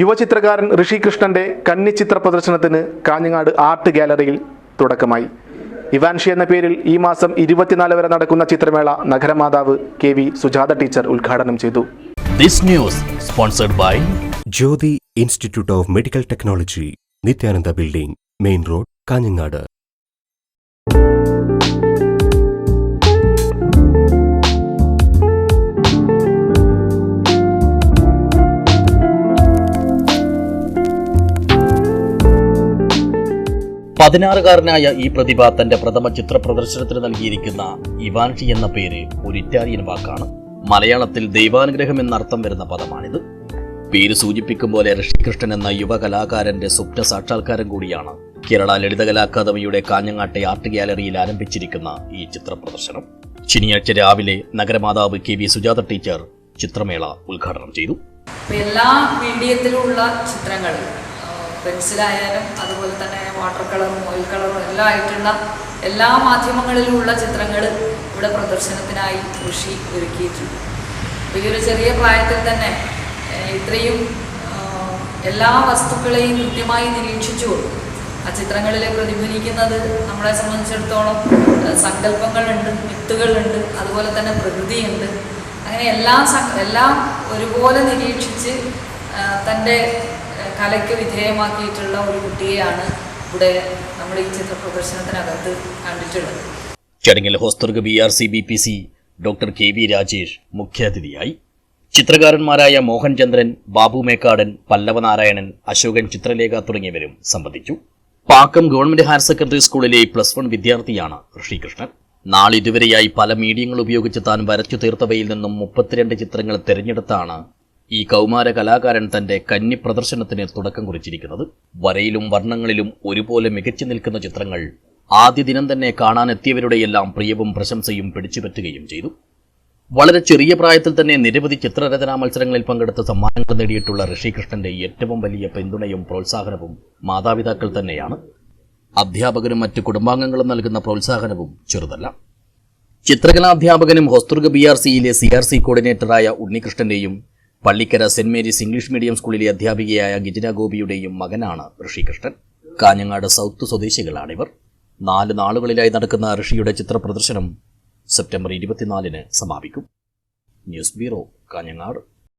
യുവചിത്രകാരൻ ഋഷി കൃഷ്ണന്റെ കന്നി ചിത്ര പ്രദർശനത്തിന് കാഞ്ഞങ്ങാട് ആർട്ട് ഗാലറിയിൽ തുടക്കമായി. ഇവാൻഷി എന്ന പേരിൽ ഈ മാസം ഇരുപത്തിനാല് വരെ നടക്കുന്ന ചിത്രമേള നഗരമാതാവ് കെ വി സുജാത ടീച്ചർ ഉദ്ഘാടനം ചെയ്തു. This news sponsored by Jyothi institute of medical technology Nithyananda building main road Kanhangad. പതിനാറുകാരനായ ഈ പ്രതിഭ തന്റെ പ്രഥമ ചിത്ര പ്രദർശനത്തിന് നൽകിയിരിക്കുന്ന ഇവാൻഷി എന്ന പേര് ഒരു ഇറ്റാലിയൻ വാക്കാണ്. മലയാളത്തിൽ ദൈവാനുഗ്രഹം എന്നർത്ഥം വരുന്ന പദമാണിത്. പേര് സൂചിപ്പിക്കും പോലെ ഋഷികൃഷ്ണൻ എന്ന യുവ കലാകാരന്റെ സ്വപ്ന സാക്ഷാത്കാരം കൂടിയാണ് കേരള ലളിതകലാ അക്കാദമിയുടെ കാഞ്ഞങ്ങാട്ടെ ആർട്ട് ഗ്യാലറിയിൽ ആരംഭിച്ചിരിക്കുന്ന ഈ ചിത്ര പ്രദർശനം. ശനിയാഴ്ച രാവിലെ നഗരമാതാവ് കെ വി സുജാത ടീച്ചർ ചിത്രമേള ഉദ്ഘാടനം ചെയ്തു. എല്ലാ മീഡിയത്തിലുള്ള ചിത്രങ്ങൾ പെൻസിലായാലും അതുപോലെ തന്നെ വാട്ടർ കളറും ഓയിൽ കളറും എല്ലാം ആയിട്ടുള്ള എല്ലാ മാധ്യമങ്ങളിലുമുള്ള ചിത്രങ്ങൾ ഇവിടെ പ്രദർശനത്തിനായി കൃഷി ഒരുക്കിയിട്ടുണ്ട്. അപ്പോൾ ഈ ഒരു ചെറിയ പ്രായത്തിൽ തന്നെ ഇത്രയും എല്ലാ വസ്തുക്കളെയും കൃത്യമായി നിരീക്ഷിച്ചു. ആ ചിത്രങ്ങളിലെ പ്രതിഫലിക്കുന്നത് നമ്മളെ സംബന്ധിച്ചിടത്തോളം സങ്കല്പങ്ങളുണ്ട് വിത്തുകളുണ്ട് അതുപോലെ തന്നെ പ്രകൃതിയുണ്ട്. അങ്ങനെ എല്ലാം എല്ലാം ഒരുപോലെ നിരീക്ഷിച്ച് തന്റെ കലയ്ക്ക് വിധേയമാക്കിയിട്ടുള്ള ഒരു കുട്ടിയെയാണ് ഇവിടെ നമ്മൾ ഈ ചിത്ര പ്രദർശനത്തിനകത്ത് കണ്ടിട്ടുള്ളത്. ചടങ്ങിൽ Hosdurg B R C B P C doctor K V Rajesh മുഖ്യാതിഥിയായി. ചിത്രകാരന്മാരായ മോഹൻചന്ദ്രൻ ബാബു മേക്കാടൻ പല്ലവനാരായണൻ അശോകൻ ചിത്രലേഖ തുടങ്ങിയവരും സംബന്ധിച്ചു. പാക്കം ഗവൺമെന്റ് ഹയർ സെക്കൻഡറി സ്കൂളിലെ പ്ലസ് വൺ വിദ്യാർത്ഥിയാണ് ഋഷികൃഷ്ണൻ നാളിതുവരെയായി പല മീഡിയങ്ങൾ ഉപയോഗിച്ച് താൻ വരച്ചു തീർത്തവയിൽ നിന്നും മുപ്പത്തിരണ്ട് ചിത്രങ്ങൾ തിരഞ്ഞെടുത്താണ് ഈ കൗമാര കലാകാരൻ തന്റെ കന്നി പ്രദർശനത്തിന് തുടക്കം കുറിച്ചിരിക്കുന്നത്. വരയിലും വർണങ്ങളിലും ഒരുപോലെ മികച്ചു നിൽക്കുന്ന ചിത്രങ്ങൾ ആദ്യ ദിനം തന്നെ കാണാനെത്തിയവരുടെയെല്ലാം പ്രിയവും പ്രശംസയും പിടിച്ചുപറ്റുകയും ചെയ്തു. വളരെ ചെറിയ പ്രായത്തിൽ തന്നെ നിരവധി ചിത്രരചനാ മത്സരങ്ങളിൽ പങ്കെടുത്ത് സമ്മാനങ്ങൾ നേടിയിട്ടുള്ള ഋഷികൃഷ്ണന്റെ ഏറ്റവും വലിയ പിന്തുണയും പ്രോത്സാഹനവും മാതാപിതാക്കൾ തന്നെയാണ്. അധ്യാപകരും മറ്റ് കുടുംബാംഗങ്ങളും നൽകുന്ന പ്രോത്സാഹനവും ചെറുതല്ല. ചിത്രകലാധ്യാപകനും ഹോസ്തുർഗ ബി ആർ സിയിലെ സി ആർ സി കോർഡിനേറ്ററായ ഉണ്ണികൃഷ്ണന്റെയും Pallikkara saint Mary's English medium സ്കൂളിലെ അധ്യാപികയായ ഗിജിന ഗോപിയുടെയും മകനാണ് ഋഷികൃഷ്ണൻ. കാഞ്ഞങ്ങാട് സൗത്ത് സ്വദേശികളാണിവർ. നാല് നാളുകളിലായി നടക്കുന്ന ഋഷിയുടെ ചിത്രപ്രദർശനം സെപ്റ്റംബർ ഇരുപത്തിനാലിന് സമാപിക്കും. News bureau Kanhangad.